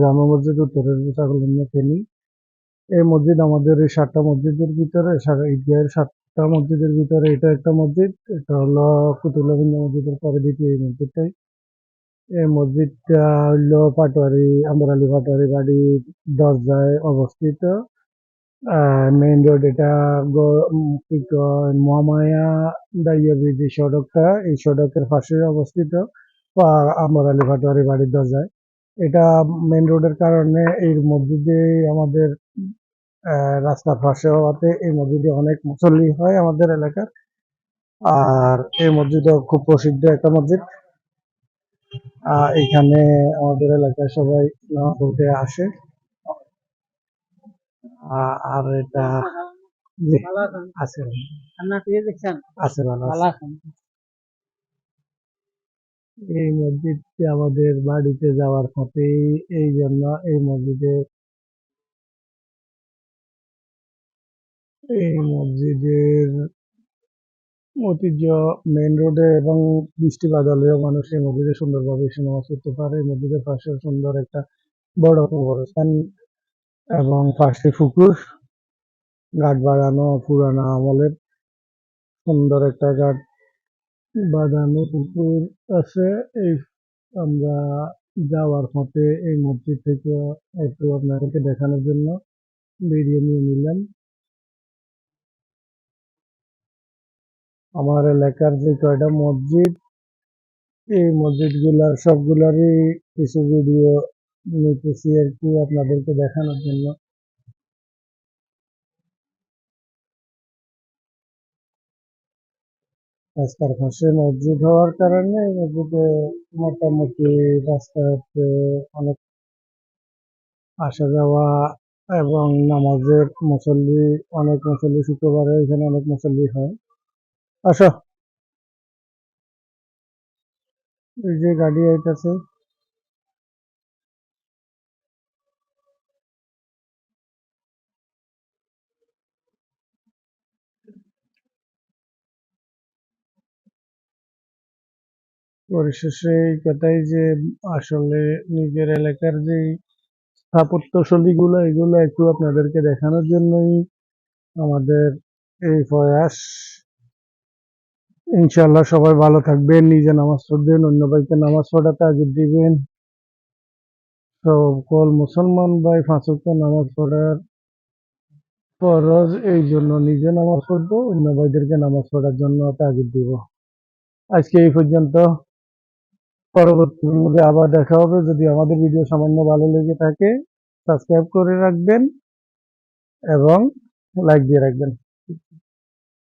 জামা মসজিদ উত্তরের এই মসজিদ আমাদের এই সাতটা মসজিদের ভিতরে সাতটা মসজিদের ভিতরে এটা একটা মসজিদ, এটা হলো মসজিদের পরে এই এই মসজিদটা পাটোয়ারি, আম্বর পাটোয়ারি বাড়ির দরজায় অবস্থিত। মেইন রোড এটা কি মহামায়া দাইয়া ব্রিজ এই সড়কটা এই সড়কের পাশে অবস্থিত আমর আলী পাটোয়ারি বাড়ির দরজায়। এটা মেইন রোডের কারণে এই মসজিদে আমাদের রাস্তার পাশে হওয়াতে এই মসজিদে অনেক মুসল্লি হয় আমাদের এলাকার। আর এই মসজিদও খুব প্রসিদ্ধ একটা মসজিদ। আহ, এখানে আমাদের এলাকায় সবাই নামাজ আসে। আর এটা আছে এই মসজিদটি আমাদের বাড়িতে যাওয়ার পথে এই জন্য এই মসজিদে এই মসজিদের ঐতিহ্য মেইন রোডে এবং বৃষ্টি বাদলেও মানুষ এই মসজিদে সুন্দরভাবে এসে নামাজ পড়তে পারে। এই মসজিদের পাশে সুন্দর একটা বড় কবরস্থান এবং পাশে পুকুর। ঘাট বাগানো পুরানো আমলের সুন্দর একটা ঘাট বাঁধানো পুকুর আছে। এই আমরা যাওয়ার পথে এই মসজিদ থেকে একটু আপনাদেরকে দেখানোর জন্য ভিডিও নিয়ে নিলাম। আমার এলাকার যে কয়টা মসজিদ, এই মসজিদগুলার সবগুলারই কিছু ভিডিও নিতেছি আর কি আপনাদেরকে দেখানোর জন্য। রাস্তার পাশে মসজিদ হওয়ার কারণে মসজিদে মোটামুটি রাস্তাতে অনেক আসা যাওয়া এবং নামাজের মুসল্লি, অনেক মুসল্লি শুক্রবারে এখানে অনেক মুসল্লি হয়। আসো। এই যে গাড়ি আইতাছে। পরিশেষে এই কথাই যে আসলে নিজের এলাকার যে স্থাপত্যশৈলীগুলো এগুলো একটু আপনাদেরকে দেখানোর জন্যই আমাদের এই প্রয়াস। ইনশাল্লাহ সবাই ভালো থাকবেন, নিজে নামাজ পড়বেন, অন্য ভাইকে নামাজ পড়াতে আগে দিবেন। সকল মুসলমান ভাই ফাঁসুকে নামাজ পড়ার ফরজ, এই জন্য নিজে নামাজ পড়ব, অন্য ভাইদেরকে নামাজ পড়ার জন্য তাগিদ দিব। আজকে এই পর্যন্ত। পরবর্তী মধ্যে আবার দেখা হবে। যদি আমাদের ভিডিও সামান্য ভালো লেগে থাকে সাবস্ক্রাইব করে রাখবেন এবং লাইক দিয়ে রাখবেন।